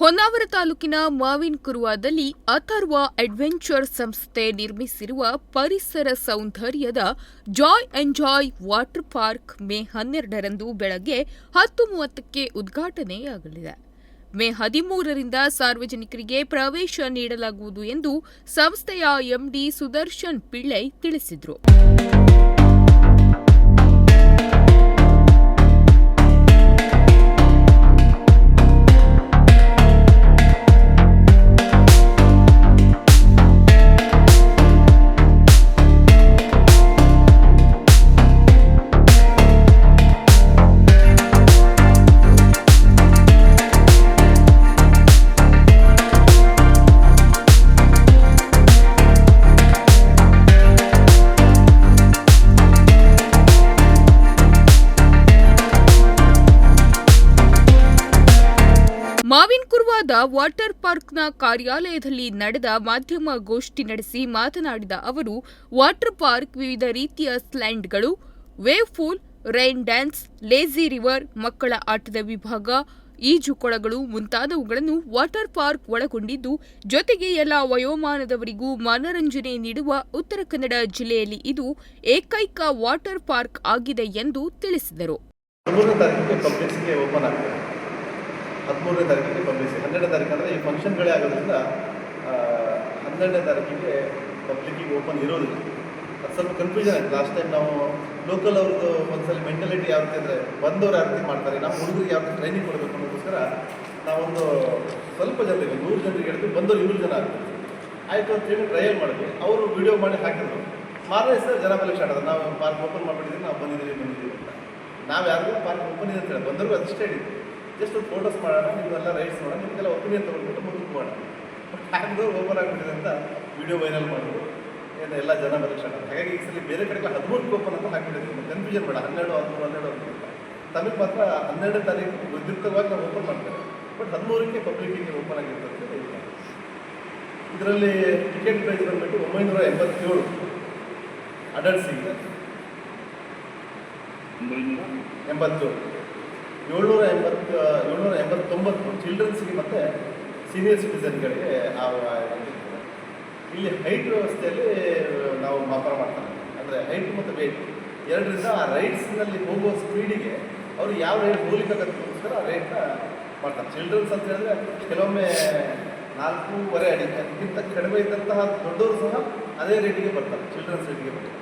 ಹೊನ್ನಾವರ ತಾಲೂಕಿನ ಮಾವಿನ ಕುರುವಾದಲ್ಲಿ ಅಥರ್ವ ಅಡ್ವೆಂಚರ್ ಸಂಸ್ಥೆ ನಿರ್ಮಿಸಿರುವ ಪರಿಸರ ಸೌಂದರ್ಯದ joy enjoy water park May ಹನ್ನೆರಡರಂದು ಬೆಳಗ್ಗೆ ಹತ್ತು ಮೂವತ್ತಕ್ಕೆ ಉದ್ಘಾಟನೆಯಾಗಲಿದೆ. ಮೇ ಹದಿಮೂರರಿಂದ ಸಾರ್ವಜನಿಕರಿಗೆ ಪ್ರವೇಶ ನೀಡಲಾಗುವುದು ಎಂದು ಸಂಸ್ಥೆಯ ಎಂಡಿ ಸುದರ್ಶನ್ ಪಿಳ್ಳೈ ತಿಳಿಸಿದರು. ಕುರ್ವಾದ ವಾಟರ್ ಪಾರ್ಕ್ನ ಕಾರ್ಯಾಲಯದಲ್ಲಿ ನಡೆದ ಮಾಧ್ಯಮ ಗೋಷ್ಠಿ ನಡೆಸಿ ಮಾತನಾಡಿದ ಅವರು, ವಾಟರ್ ಪಾರ್ಕ್ ವಿವಿಧ ರೀತಿಯ ಸ್ಲ್ಯಾಂಡ್ಗಳು, wave pool rain dance, lazy river, ಮಕ್ಕಳ ಆಟದ ವಿಭಾಗ ಈಜುಕೊಳಗಳು ಮುಂತಾದವುಗಳನ್ನು ವಾಟರ್ ಪಾರ್ಕ್ ಒಳಗೊಂಡಿದ್ದು, ಜೊತೆಗೆ ಎಲ್ಲ ವಯೋಮಾನದವರಿಗೂ ಮನರಂಜನೆ ನೀಡುವ ಉತ್ತರ ಕನ್ನಡ ಜಿಲ್ಲೆಯಲ್ಲಿ ಇದು ಏಕೈಕ ವಾಟರ್ ಪಾರ್ಕ್ ಆಗಿದೆ ಎಂದು ತಿಳಿಸಿದರು. ಹದಿಮೂರನೇ ತಾರೀಕಿಗೆ ಪಬ್ಲಿಸಿ ಆಗ್ತದೆ ಹನ್ನೆರಡನೇ ತಾರೀಕು ಅಂದರೆ ಈ ಫಂಕ್ಷನ್ಗಳೇ ಆಗೋದ್ರಿಂದ ಹನ್ನೆರಡನೇ ತಾರೀಕಿಗೆ ಪಬ್ಲಿಕ್ಕಿಗೆ ಓಪನ್ ಇರೋದಿಲ್ಲ. ಅದು ಸ್ವಲ್ಪ ಕನ್ಫ್ಯೂಷನ್ ಆಯಿತು. ಲಾಸ್ಟ್ ಟೈಮ್ ನಾವು ಲೋಕಲ್ ಅವ್ರದ್ದು ಒಂದ್ಸಲ ಮೆಂಟಲಿಟಿ ಯಾವ ಅಂದರೆ ಬಂದವರು ಯಾವ ಮಾಡ್ತಾರೆ, ನಮ್ಮ ಹುಡುಗರಿಗೆ ಯಾವ ಟ್ರೈನಿಂಗ್ ಕೊಡಬೇಕು ಅನ್ನೋದಕ್ಕೋಸ್ಕರ ನಾವೊಂದು ಸ್ವಲ್ಪ ಜನರಿಗೆ, ನೂರು ಜನರಿಗೆ ಹೇಳ್ತೀವಿ ಬಂದವರು ಇನ್ನೂರು ಜನ ಆಗ್ತೀವಿ ಆಯಿತು ಅಂತ ಹೇಳಿ ಟ್ರಯಲ್ ಮಾಡಿದ್ವಿ. ಅವರು ವಿಡಿಯೋ ಮಾಡಿ ಹಾಕಿದ್ರು. ಮಾರನೇ ಸರ್ ಜನ ಮೇಲೆ ಸ್ಟಾರ್ಟ್ ಅದ ನಾವು ಪಾರ್ಕ್ ಓಪನ್ ಮಾಡಿಬಿಟ್ಟಿದ್ದೀವಿ ನಾವು ಬಂದಿದ್ದೀವಿ ಬಂದಿದ್ದೀವಿ ಅಂತ. ನಾವು ಯಾರಿಗೂ ಪಾರ್ಕ್ ಓಪನ್ ಇದೆ ಅಂತ ಹೇಳಿ ಬಂದರೂ ಅಷ್ಟೇ ಹೇಳಿದ್ವಿ ಜಸ್ಟ್ ಒಂದು ಫೋಟೋಸ್ ಮಾಡೋಣ ನಿಮ್ಮೆಲ್ಲ ರೈಟ್ಸ್ ಮಾಡೋಣ ನಿಮಗೆಲ್ಲ ಒಪಿನಿಯನ್ ತೊಗೊಂಡ್ಬಿಟ್ಟು ಮುಂದಕ್ಕೆ ಮಾಡೋಣ ಬಟ್ ಓವರ್ ಓಪನ್ ಆಗಿಬಿಟ್ಟಿದೆ ಅಂತ ವಿಡಿಯೋ ವೈರಲ್ ಮಾಡಿದ್ರು. ಏನು ಎಲ್ಲ ಜನ ಬರಲಿಕ್ಕೆ ಹಾಗಾಗಿ ಈ ಸಲ ಬೇರೆ ಕಡೆಗೆ ಹದಿಮೂರು ಓಪನ್ ಅಂತ ಹಾಕಿಬಿಟ್ಟಿದ್ವಿ ಕನ್ಫ್ಯೂಷನ್ ಬೇಡ ಹನ್ನೆರಡು ಹದಿಮೂರು ಹನ್ನೆರಡು ಅಂತ. ತಮಗೆ ಮಾತ್ರ ಹನ್ನೆರಡು ತಾರೀಕು ವಿದ್ಯುಕ್ತವಾಗಿ ನಾವು ಓಪನ್ ಮಾಡ್ತೇವೆ ಬಟ್ ಹದಿಮೂರಕ್ಕೆ ಪಬ್ಲಿಕ್ಕಿಗೆ ಓಪನ್ ಆಗಿರ್ತದೆ ಇದರಲ್ಲಿ ಟಿಕೆಟ್ ಪ್ರೈಸ್ ಬಂದ್ಬಿಟ್ಟು ಒಂಬೈನೂರ ಎಂಬತ್ತೇಳು. ಅಡಲ್ಟ್ಸಿಗೆ ಎಂಬತ್ತೇಳು. ಏಳ್ನೂರ ಎಂಬತ್ತು ಏಳ್ನೂರ ಎಂಬತ್ತೊಂಬತ್ತು ಚಿಲ್ಡ್ರನ್ಸ್ಗೆ ಮತ್ತು ಸೀನಿಯರ್ ಸಿಟಿಸನ್ಗಳಿಗೆ ಆ ಇಲ್ಲಿ ಹೈಟ್ ವ್ಯವಸ್ಥೆಯಲ್ಲಿ ನಾವು ವ್ಯಾಪಾರ ಮಾಡ್ತಾರೆ. ಅಂದರೆ ಹೈಟ್ ಮತ್ತು ವೇಟ್ ಎರಡರಿಂದ ಆ ರೈಡ್ಸ್ನಲ್ಲಿ ಹೋಗುವ ಸ್ಪೀಡಿಗೆ ಅವರು ಯಾವ ರೇಟ್ ಹೋಗ್ಲಿಕ್ಕಾಗತ್ತಕ್ಕೋಸ್ಕರ ಆ ರೇಟ್ನ ಮಾಡ್ತಾರೆ. ಚಿಲ್ಡ್ರನ್ಸ್ ಅಂತ ಹೇಳಿದ್ರೆ ಕೆಲವೊಮ್ಮೆ ನಾಲ್ಕೂವರೆ ಅಡಿ ಅದಕ್ಕಿಂತ ಕಡಿಮೆ ಇದ್ದಂತಹ ದೊಡ್ಡವರು ಸಹ ಅದೇ ರೇಟಿಗೆ ಬರ್ತಾರೆ. ಚಿಲ್ಡ್ರನ್ಸ್ ರೇಟಿಗೆ ಬರ್ತಾರೆ.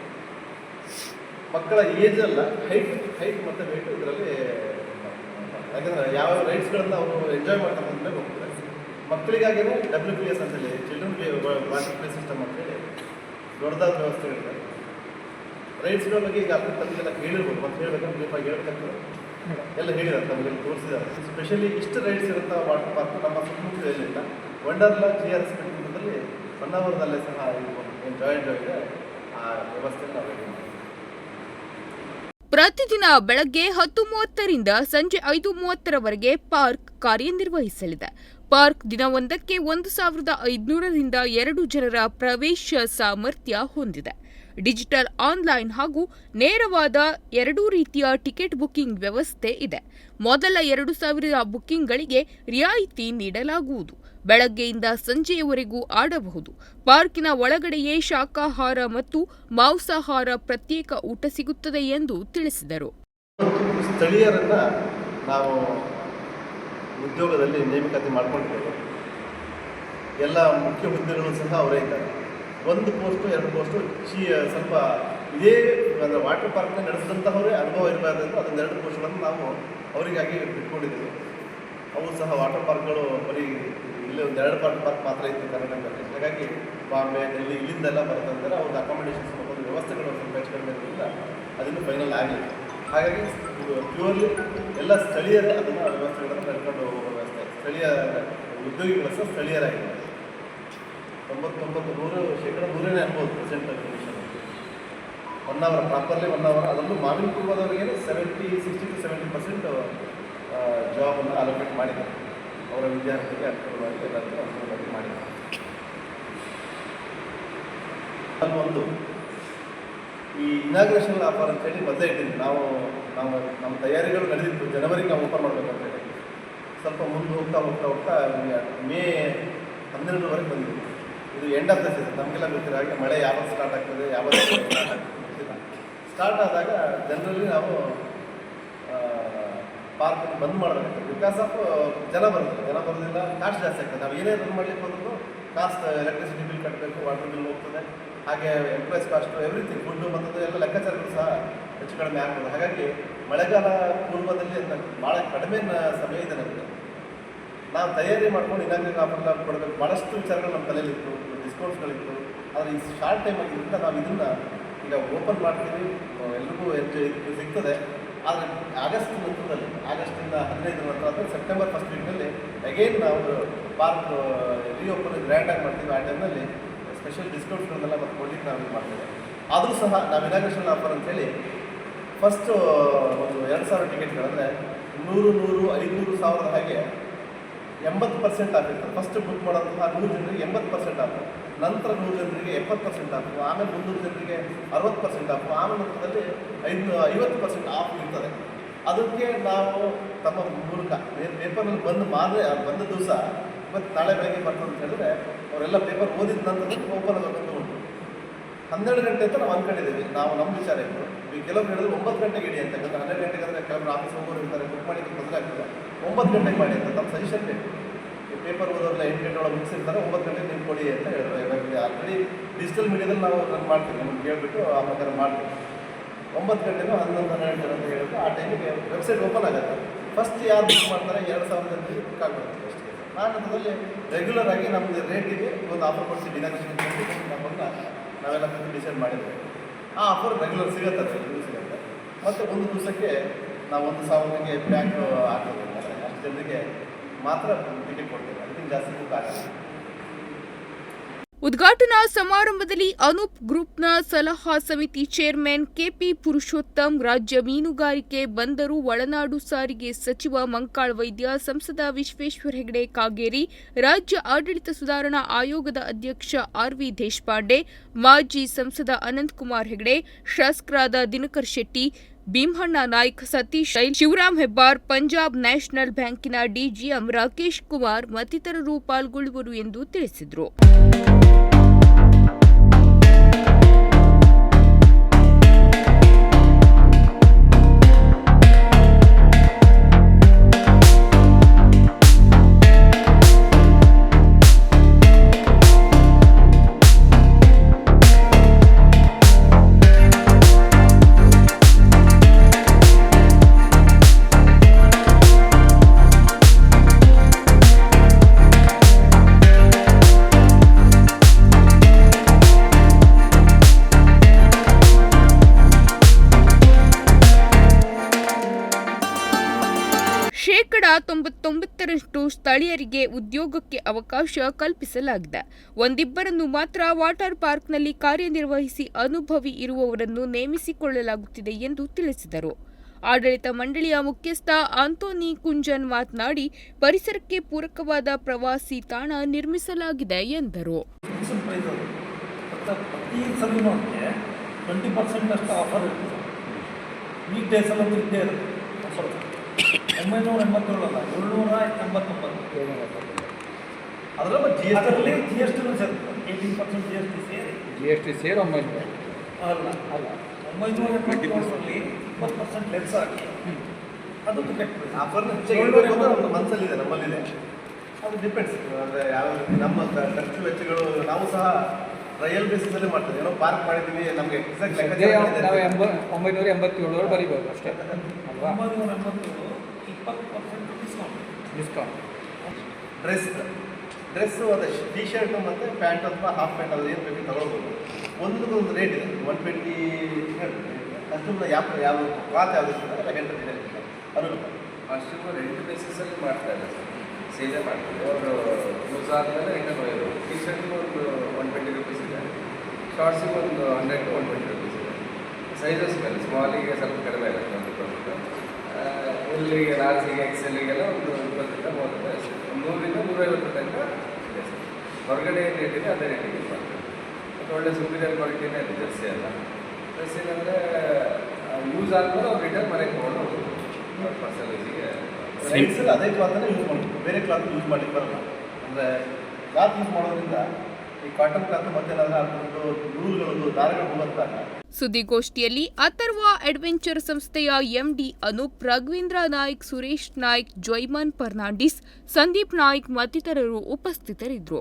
ಮಕ್ಕಳ ಏಜ್ ಅಲ್ಲ ಹೈಟ್ ಹೈಟ್ ಮತ್ತು ವೇಟ್ ಇದರಲ್ಲಿ ಯಾಕಂದರೆ ಯಾವ ರೈಟ್ಸ್ಗಳನ್ನ ಅವರು ಎಂಜಾಯ್ ಮಾಡ್ತಾರೆ ಅಂತ ಹೋಗ್ತಾರೆ ಮಕ್ಕಳಿಗಾಗಿಯೇ ಡಬ್ಲ್ಯೂ ಪಿ ಎಸ್ ಅಂತೇಳಿ children play water play system ಅಂತೇಳಿ ದೊಡ್ಡದಾದ ವ್ಯವಸ್ಥೆ ಇರುತ್ತೆ ರೈಟ್ಸ್ಗಳ ಬಗ್ಗೆ ಈಗ ಅರ್ಥ ತಮಗೆಲ್ಲ ಹೇಳಿರ್ಬೋದು ಮತ್ತೆ ಹೇಳ್ಬೇಕಂದ್ರೆ ಬ್ರೀಫಾಗಿ ಹೇಳ್ಬೇಕಂತ ಎಲ್ಲ ಹೇಳಿದ್ದಾರೆ, ತಮಗೆ ತೋರಿಸಿದ್ದಾರೆ. ಸ್ಪೆಷಲಿ ಇಷ್ಟು ರೈಟ್ಸ್ ಇರುತ್ತೆ ವಾಟರ್ ಪಾರ್ಕ್ ನಮ್ಮ ಸುತ್ತಮುತ್ತಲಿಲ್ಲ ವಂಡರ್ಲಾ ಜಿ ಆರ್ ಎಸ್ ಬೆಟ್ಟದಲ್ಲಿ ಹೊನ್ನಾವರದಲ್ಲೇ ಸಹ ಇದು ಏನು ಜಾಯಿಂಟ್ ಇದೆ. ಆ ವ್ಯವಸ್ಥೆ ನಾವು ಪ್ರತಿದಿನ ಬೆಳಗ್ಗೆ ಹತ್ತು ಮೂವತ್ತರಿಂದ ಸಂಜೆ ಐದು ಮೂವತ್ತರವರೆಗೆ ಪಾರ್ಕ್ ಕಾರ್ಯನಿರ್ವಹಿಸಲಿದೆ. ಪಾರ್ಕ್ ದಿನವೊಂದಕ್ಕೆ ಒಂದು ಸಾವಿರದ ಐದುನೂರರಿಂದ ಎರಡು ಜನರ ಪ್ರವೇಶ ಸಾಮರ್ಥ್ಯ ಹೊಂದಿದೆ. ಡಿಜಿಟಲ್ ಆನ್ಲೈನ್ ಹಾಗೂ ನೇರವಾದ ಎರಡೂ ರೀತಿಯ ಟಿಕೆಟ್ ಬುಕ್ಕಿಂಗ್ ವ್ಯವಸ್ಥೆ ಇದೆ. ಮೊದಲ ಎರಡು ಸಾವಿರ ಬುಕ್ಕಿಂಗ್ಗಳಿಗೆ ರಿಯಾಯಿತಿ ನೀಡಲಾಗುವುದು. ಬೆಳಗ್ಗೆಯಿಂದ ಸಂಜೆಯವರೆಗೂ ಆಡಬಹುದು. ಪಾರ್ಕಿನ ಒಳಗಡೆಯೇ ಶಾಖಾಹಾರ ಮತ್ತು ಮಾಂಸಾಹಾರ ಪ್ರತ್ಯೇಕ ಊಟ ಸಿಗುತ್ತದೆ ಎಂದು ತಿಳಿಸಿದರು. ಸ್ಥಳೀಯರನ್ನ ನಾವು ಉದ್ಯೋಗದಲ್ಲಿ ನೇಮಕಾತಿ ಮಾಡಿಕೊಂಡಿದ್ದೇವೆ. ಎಲ್ಲ ಮುಖ್ಯ ಹುದ್ದೆಗಳು ಸಹ ಅವರೇ ಇದ್ದಾರೆ. ಒಂದು ಪೋಸ್ಟು, ಎರಡು ಪೋಸ್ಟು, ಚಿ, ಸ್ವಲ್ಪ ಇದೇ ಅಂದರೆ ವಾಟರ್ ಪಾರ್ಕ್ನ ನಡೆಸಿದಂತಹವರೇ ಅನುಭವ ಇರಬಾರ್ದು ಅದೊಂದು ಎರಡು ಪೋಸ್ಟ್ಗಳನ್ನು ನಾವು ಅವರಿಗಾಗಿ ಬಿಟ್ಕೊಂಡಿದ್ದೀವಿ ಅವು ಸಹ ವಾಟರ್ ಪಾರ್ಕ್ಗಳು ಬರೀ ಇಲ್ಲಿ ಒಂದು ಎರಡು ವಾಟರ್ ಪಾರ್ಕ್ ಮಾತ್ರ ಇತ್ತು ಕರ್ನಾಟಕದಲ್ಲಿ. ಹಾಗಾಗಿ ಬಾಂಬೆ, ಡೆಲ್ಲಿ ಇಲ್ಲಿಂದೆಲ್ಲ ಬರ್ತಂದರೆ ಅವ್ರದ್ದು ಅಕಾಮಿಡೇಷನ್ಸ್ ಒಂದು ವ್ಯವಸ್ಥೆಗಳು ಸ್ವಲ್ಪ ಹೆಚ್ಚು ಕಡಿಮೆ ಇರೋದ್ರಿಂದ ಅದನ್ನು ಫೈನಲ್ ಆಗಲಿಲ್ಲ ಹಾಗಾಗಿ ಪ್ಯೂರ್ಲಿ ಎಲ್ಲ ಸ್ಥಳೀಯರ ಅದನ್ನು ವ್ಯವಸ್ಥೆಗಳನ್ನು ನಡ್ಕೊಂಡು ಹೋಗೋ ವ್ಯವಸ್ಥೆ. ಸ್ಥಳೀಯ ಉದ್ಯೋಗಿಗಳು ಸಹ ಸ್ಥಳೀಯರಾಗಿದೆ ತೊಂಬತ್ತೊಂಬತ್ತು ನೂರು ಶೇಕಡ ನೂರನೇ ಅನ್ಬೋದು present condition one hour properly one hour ಅದರಲ್ಲೂ ಮಾವಿನ ಕುಟುಂಬದವರಿಗೆ seventy sixty to seventy percent ಜಾಬನ್ನು allocate ಮಾಡಿದ್ದಾರೆ. ಅವರ ವಿದ್ಯಾರ್ಥಿಗೆ ಅನುಕೂಲವಾಗಿ ಎಲ್ಲರಿಗೂ ಅನುಕೂಲವಾಗಿ ಮಾಡಿದ್ದಾರೆ ಒಂದು ಈ ಇನಾಗ್ರೇಷನ್ ಆಫರ್ ಅಂತೇಳಿ ಮೊದಲೇ ಇಟ್ಟಿದ್ವಿ ನಾವು ನಾವು, ನಮ್ಮ ತಯಾರಿಗಳು ನಡೆದಿತ್ತು. ಜನವರಿಗೆ ನಾವು ಓಪನ್ ಮಾಡಬೇಕು ಅಂತೇಳಿ ಸ್ವಲ್ಪ ಮುಂದೆ ಹೋಗ್ತಾ ಹೋಗ್ತಾ ಹೋಗ್ತಾ ಮೇ ಹನ್ನೆರಡುವರೆಗೆ ಬಂದಿದ್ದೀವಿ ಇದು ಎಂಡ್ ಆಫ್ ದ ಸೀಸನ್ ನಮಗೆಲ್ಲ ಗೊತ್ತಿರೋ ಹಾಗೆ ಮಳೆ ಯಾವಾಗ ಸ್ಟಾರ್ಟ್ ಆಗ್ತದೆ, ಯಾವಾಗ ಸ್ಟಾರ್ಟ್ ಆಗ್ತದೆ ಸ್ಟಾರ್ಟ್ ಆದಾಗ ಜನರಲ್ಲಿ ನಾವು ಪಾರ್ಕ್ ಬಂದ್ ಮಾಡಬೇಕು ಬಿಕಾಸ್ ಆಫ್ ಜನ ಬರುತ್ತೆ ಜನ ಬರೋದಿಲ್ಲ ಕಾಸ್ಟ್ ಜಾಸ್ತಿ ಆಗ್ತದೆ. ನಾವು ಏನೇ ರನ್ ಮಾಡ್ಲಿಕ್ಕೆ ಬಂದ್ರು ಕಾಸ್ಟ್ ಎಲೆಕ್ಟ್ರಿಸಿಟಿ ಬಿಲ್ ಕಟ್ಟಬೇಕು ವಾಟರ್ ಬಿಲ್ ಹೋಗ್ತದೆ. ಹಾಗೆ ಎಂಪ್ಲಾಯ್ಸ್ ಕಾಸ್ಟ್ ಎವ್ರಿಥಿಂಗ್ ಫುಡ್ಡು ಮತ್ತು ಎಲ್ಲ ಲೆಕ್ಕಾಚಾರಗಳು ಸಹ ಹೆಚ್ಚು ಕಡಿಮೆ ಆಗ್ತದೆ. ಹಾಗಾಗಿ ಮಳೆಗಾಲ ಪೂರ್ವದಲ್ಲಿ ಭಾಳ ಕಡಿಮೆ ಸಮಯ ಇದೆ ನಮಗೆ. ನಾವು ತಯಾರಿ ಮಾಡ್ಕೊಂಡು ಇಲಾಖೆ ಆಫರ್ ಕೊಡಬೇಕು. ಭಾಳಷ್ಟು ವಿಚಾರಗಳು ನಮ್ಮ ತಲೆಯಲ್ಲಿತ್ತು ಡಿಸ್ಕೌಂಟ್ಸ್ಗಳಿತ್ತು ಆದರೆ ಈ ಶಾರ್ಟ್ ಟೈಮ್ ಆಗಿದ್ದರಿಂದ ನಾವು ಇದನ್ನು ಈಗ ಓಪನ್ ಮಾಡ್ತೀವಿ. ಎಲ್ರಿಗೂ ಹೆಚ್ಚು ಇದು ಸಿಗ್ತದೆ. ಆದರೆ ಆಗಸ್ಟ್ ನಂತರದಲ್ಲಿ ಆಗಸ್ಟಿಂದ ಹದಿನೈದು ನಂತರ ಸೆಪ್ಟೆಂಬರ್ ಫಸ್ಟ್ ವೀಕ್ನಲ್ಲಿ ಅಗೇನ್ ನಾವು ಪಾರ್ಕ್ ರೀಓಪನ್ ಗ್ರ್ಯಾಂಡಾಗಿ ಮಾಡ್ತೀವಿ. ಆ ಟೈಮ್ನಲ್ಲಿ ಸ್ಪೆಷಲ್ ಡಿಸ್ಕೌಂಟ್ಸ್ಗಳನ್ನೆಲ್ಲ ಮತ್ತು ಕೊಡ್ಲಿಕ್ಕೆ ನಾವು ಇದು ಮಾಡ್ತೇವೆ. ಆದರೂ ಸಹ ನಾವು ಇನಾಗ್ರೇಷನ್ ಆಫರ್ ಅಂತೇಳಿ ಫಸ್ಟು ಒಂದು ಎರಡು ಸಾವಿರ ಟಿಕೆಟ್ಗಳಂದರೆ ನೂರು ನೂರು ಐದುನೂರು ಸಾವಿರದ ಹಾಗೆ ಎಂಬತ್ತು ಪರ್ಸೆಂಟ್ ಆಫ್ ಇರ್ತದೆ. ಫಸ್ಟ್ ಬುಕ್ ಮಾಡೋಂತಹ ನೂರು ಜನರಿಗೆ ಎಂಬತ್ತು ಪರ್ಸೆಂಟ್ ಆಫ್ ನಂತರ ನೂರು ಜನರಿಗೆ ಎಪ್ಪತ್ತು ಪರ್ಸೆಂಟ್ ಹಾಕು ಆಮೇಲೆ ಮುನ್ನೂರು ಜನರಿಗೆ ಅರವತ್ತು ಪರ್ಸೆಂಟ್ ಹಾಕು ಆಮೇಲೆ ನಂತರದಲ್ಲಿ ಐದು, ಐವತ್ತು ಪರ್ಸೆಂಟ್ ಆಫ್ ಇರ್ತದೆ. ಅದಕ್ಕೆ ನಾವು ತಮ್ಮ ಮೂಲಕ ಪೇಪರ್ನಲ್ಲಿ ಬಂದು ಮಾರನೇ ಬಂದ ದಿವಸ ಇವತ್ತು ನಾಳೆ ಬೆಳಗ್ಗೆ ಬರ್ತದೆ ಅಂತ ಹೇಳಿದ್ರೆ, ಅವರೆಲ್ಲ ಪೇಪರ್ ಓದಿದ ನಂತರ ಓಪನ್ ಆಗೋದಂತ ಉಂಟು ಹನ್ನೆರಡು ಗಂಟೆ ಅಂತ ನಾವು ಅಂದ್ಕೊಂಡಿದ್ದೀವಿ. ನಾವು ನಮ್ಮ ವಿಚಾರ ಇತ್ತು ಈಗ ಕೆಲವರು ಹೇಳಿದ್ರು ಒಂಬತ್ತು ಗಂಟೆಗೆ ಇಡಿ ಅಂತ, ಯಾಕಂದ್ರೆ ಹನ್ನೆರಡು ಗಂಟೆಗೆ ಅಂದರೆ ಕೆಲವರು ಆಫೀಸ್ ಹೋಗೋರು ಇರ್ತಾರೆ ಬುಕ್ ಮಾಡಿ ತೊಂದರೆ ಆಗ್ತದೆ. ಒಂಬತ್ತು ಗಂಟೆಗೆ ಮಾಡಿ ಅಂತ ನಮ್ಮ ಸಜೆಷನ್ ಬೇಕು. ಪೇಪರ್ ಓದೋರೆಲ್ಲ ಎಂಟು ಗಂಟೆ ಒಳಗೆ ಮುಗಿಸಿರ್ತಾರೆ, ಒಂಬತ್ತು ಗಂಟೆಗೆ ನೀವು ಕೊಡಿ ಅಂತ ಹೇಳಿದ್ರು ಆಲ್ರೆಡಿ ಡಿಜಿಟಲ್ ಮೀಡಿಯಾದಲ್ಲಿ ನಾವು ನಾನು ಮಾಡ್ತೀವಿ, ನಮ್ಗೆ ಕೇಳಿಬಿಟ್ಟು ಆ ಪ್ರಕಾರ ಮಾಡ್ತೀವಿ. ಒಂಬತ್ತು ಗಂಟೆನೂ ಹನ್ನೊಂದು, ಹನ್ನೆರಡು ಗಂಟೆ ಅಂತ ಹೇಳಿದ್ರೆ ಆ ಟೈಮಿಗೆ ವೆಬ್ಸೈಟ್ ಓಪನ್ ಆಗುತ್ತೆ. ಫಸ್ಟ್ ಯಾರು ಬುಕ್ ಮಾಡ್ತಾರೆ, ಎರಡು ಸಾವಿರದಲ್ಲಿ ಬುಕ್ ಆಗುತ್ತೆ ಅಷ್ಟೇ. ಆ ನಂತರದಲ್ಲಿ ರೆಗ್ಯುಲರ್ ಆಗಿ ನಮ್ಮದು ರೇಟಿಗೆ ಒಂದು ಆಫರ್ ಕೊಡಿಸಿ ಡಿನಾಮಿನೇಷನ್ ನಮ್ಮನ್ನು ನಾವೆಲ್ಲ ಡಿಸೈಡ್ ಮಾಡಿದ್ವಿ. ಆ ಆಫರ್ ರೆಗ್ಯುಲರ್ ಸಿಗುತ್ತೆ ಅದು ಸಿಗುತ್ತೆ. ಮತ್ತು ಒಂದು ದಿವಸಕ್ಕೆ ನಾವು ಒಂದು ಸಾವಿರಕ್ಕೆ ಪ್ಯಾಕ್ ಹಾಕೋದು ಅಷ್ಟು ಜನರಿಗೆ ಮಾತ್ರ ಟಿಕೆಟ್ ಕೊಡ್ತೀವಿ. ಉದ್ಘಾಟನಾ ಸಮಾರಂಭದಲ್ಲಿ ಅನೂಪ್ ಗ್ರೂಪ್ನ ಸಲಹಾ ಸಮಿತಿ ಚೇರ್ಮನ್ ಕೆಪಿ ಪುರುಷೋತ್ತಮ್, ರಾಜ್ಯ ಮೀನುಗಾರಿಕೆ ಬಂದರು, ಒಳನಾಡು ಸಾರಿಗೆ ಸಚಿವ ಮಂಕಾಳ್ ವೈದ್ಯ, ಸಂಸದ ವಿಶ್ವೇಶ್ವರ ಹೆಗಡೆ ಕಾಗೇರಿ, ರಾಜ್ಯ ಆಡಳಿತ ಸುಧಾರಣಾ ಆಯೋಗದ ಅಧ್ಯಕ್ಷ ಆರ್ವಿ ದೇಶಪಾಂಡೆ, ಮಾಜಿ ಸಂಸದ ಅನಂತಕುಮಾರ್ ಹೆಗಡೆ, ಶಾಸಕರಾದ ದಿನಕರ್ ಶೆಟ್ಟಿ ಭೀಮಣ್ಣ ನಾಯ್ಕ್, ಸತೀಶ್ ರೈಲ್, ಶಿವರಾಮ್ ಹೆಬ್ಬಾರ್, ಪಂಜಾಬ್ ನ್ಯಾಷನಲ್ ಬ್ಯಾಂಕಿನ ಡಿಜಿಎಂ ರಾಕೇಶ್ ಕುಮಾರ್ ಮತ್ತಿತರರು ಪಾಲ್ಗೊಳ್ಳುವರು ಎಂದು ತಿಳಿಸಿದರು. ತೊಂಬತ್ತೊಂಬತ್ತರಷ್ಟು ಸ್ಥಳೀಯರಿಗೆ ಉದ್ಯೋಗಕ್ಕೆ ಅವಕಾಶ ಕಲ್ಪಿಸಲಾಗಿದೆ. ಒಂದಿಬ್ಬರನ್ನು ಮಾತ್ರ ವಾಟರ್ ಪಾರ್ಕ್ನಲ್ಲಿ ಕಾರ್ಯನಿರ್ವಹಿಸಿ ಅನುಭವಿ ಇರುವವರನ್ನು ನೇಮಿಸಿಕೊಳ್ಳಲಾಗುತ್ತಿದೆ ಎಂದು ತಿಳಿಸಿದರು. ಆಡಳಿತ ಮಂಡಳಿಯ ಮುಖ್ಯಸ್ಥ ಆಂಟೋನಿ ಕುಂಜನ್ ಮಾತನಾಡಿ, ಪರಿಸರಕ್ಕೆ ಪೂರಕವಾದ ಪ್ರವಾಸಿ ತಾಣ ನಿರ್ಮಿಸಲಾಗಿದೆ ಎಂದರು. ಟ್ವೆಂಟಿ ಪರ್ಸೆಂಟ್ ಅಷ್ಟು ಆಫರ್ ಇರ್ತದೆ. ವೀಕ್ ಡೇಸಲ್ಲಂತೂ ಇದ್ದೇ ಇರುತ್ತೆ. ಆಫರ್ ಒಂಬೈನೂರ ಎಂಬತ್ತೇಳು ಅಲ್ಲ ಏಳ್ನೂರ ಎಂಬತ್ತೊಂಬತ್ತು. ಅದರಲ್ಲಿ G S T G S ಟಿನೂ ಸೇರ್ತದೆ eighteen percent G S T ಸೇರಿ. ಜಿ ಎಸ್ ಟಿ ಸೇರಿ ಒಂಬೈನೂರ. ಅಲ್ಲ ಅಲ್ಲ. ಒಂಬೈನೂರ ಎಂಬತ್ತೇಳರಲ್ಲಿ ಇಪ್ಪತ್ತು ಪರ್ಸೆಂಟ್ ಲೆಸ್ ಆಗಿ ಅದು ಟಿಕೆಟ್ ಆಫರ್ನ ಹೆಚ್ಚಾಗಿ ನಮ್ಮ ಮನಸ್ಸಲ್ಲಿದೆ ನಮ್ಮಲ್ಲಿದೆ. ಅದು ಡಿಪೆಂಡ್ಸ್ ಅಂದರೆ ಯಾವ ರೀತಿ ನಮ್ಮ ಖರ್ಚು ವೆಚ್ಚಗಳು ನಾವು ಸಹ ಟ್ರಯಲ್ ಬೇಸಿಸಲ್ಲೇ ಮಾಡ್ತೀವಿ. ಏನೋ ಪಾರ್ಕ್ ಮಾಡಿದ್ದೀವಿ ನಮಗೆ ಎಕ್ಸಾಕ್ಟ್ ನಾವು ಲೆಕ್ಕ ಎಂಬ ಒಂಬೈನೂರ ಎಂಬತ್ತೇಳರೊಳಗೆ ಬರಿಬೋದು ಅಷ್ಟೇ. ಅಲ್ವಾ? ಒಂಬೈನೂರ ಎಂಬತ್ತೇಳು. ಇಪ್ಪತ್ತು percent discount discount dress dress ಅದೇ ಟಿ ಶರ್ಟು ಮತ್ತು ಪ್ಯಾಂಟ್ ಅಥವಾ ಹಾಫ್ ಪ್ಯಾಂಟ್ ಅದು ಏನು ಬೇಕು ತಗೊಳ್ಬೋದು. ಒಂದು ರೇಟ್ ಇದೆ. ಒನ್ ಟ್ವೆಂಟಿ ಕಸ್ಟಮರ್ ಯಾವ ಯಾವ ಕ್ಲಾತ್ ಯಾವುದು ಲೆವೆನ್ ಟ್ವೆಂಟಿ ಅನುಕೂಲ ಅಷ್ಟು ರೆಂಟ್ ಬೇಸಿಸಲ್ಲಿ ಮಾಡ್ತಾ ಇಲ್ಲ ಸೇಲೆ ಮಾಡ್ತಾರೆ. ಅವರು ಯೂಸ್ ಆದಮೇಲೆ ರಿಟರ್ನ್ ಒಯ್ಯೋದು ಟಿ ಶರ್ಟ್ಗೆ ಒಂದು ಒನ್ ಟ್ವೆಂಟಿ ರುಪೀಸ್ ಇದೆ. ಶಾರ್ಟ್ಸಿಗೆ ಒಂದು hundred to one twenty rupees sizes ಮೇಲೆ ಸ್ಮಾಲಿಗೆ ಸ್ವಲ್ಪ ಕಡಿಮೆ ಇರುತ್ತೆ ಒಂದು ಇಪ್ಪತ್ತು ಎಲ್ಲಿಗೆ ಲಾರ್ಜಿಗೆ ಎಕ್ಸೆಲ್ಲಿಗೆಲ್ಲ ಒಂದು ಇಪ್ಪತ್ತರಿಂದ ಮೂವತ್ತು ರೂಪಾಯಿ ಅಷ್ಟೇ ನೂರಿಂದ ನೂರೈವತ್ತು ತನಕ ಇದೆ ಸರ್. ಹೊರಗಡೆ ಏನು ರೇಟಿದೆ ಅದೇ ರೇಟಿಗೆ ಇದು ಮಾಡ್ತಾರೆ ಮತ್ತು ಒಳ್ಳೆ ಸುಪೀರಿಯರ್ ಕ್ವಾಲಿಟಿನೇ ಇದೆ ಜರ್ಸಿ ಎಲ್ಲ. ಜರ್ಸಿ ಅಂದರೆ ಯೂಸ್ ಆದಮೇಲೆ ಅವ್ರು ರಿಟರ್ನ್ ಮನೆಗೆ ತೊಗೊಂಡು ಹೋಗ್ಬೋದು. ಅವ್ರ ಪರ್ಸನಲೈಸಿಗೆ ಸೈನ್ಸಲ್ಲಿ ಅದೇ ಕ್ಲಾತನ್ನೇ ಯೂಸ್ ಮಾಡಬೇಕು ಬೇರೆ ಕ್ಲಾತ್ ಯೂಸ್ ಮಾಡಲಿಕ್ಕೆ ಬರಲ್ಲ. ಅಂದರೆ ಕ್ಲಾತ್ ಯೂಸ್ ಮಾಡೋದ್ರಿಂದ ಸುದ್ದಿಗೋಷ್ಠಿಯಲ್ಲಿ ಅಥರ್ವ ಅಡ್ವೆಂಚರ್ ಸಂಸ್ಥೆಯ ಎಂಡಿ ಅನೂಪ್, ರಾಘವೇಂದ್ರ ನಾಯ್ಕ್, ಸುರೇಶ್ ನಾಯ್ಕ್ ಜೊಯ್ಮನ್ ಫರ್ನಾಂಡಿಸ್, ಸಂದೀಪ್ ನಾಯ್ಕ್ ಮತ್ತಿತರರು ಉಪಸ್ಥಿತರಿದ್ದರು.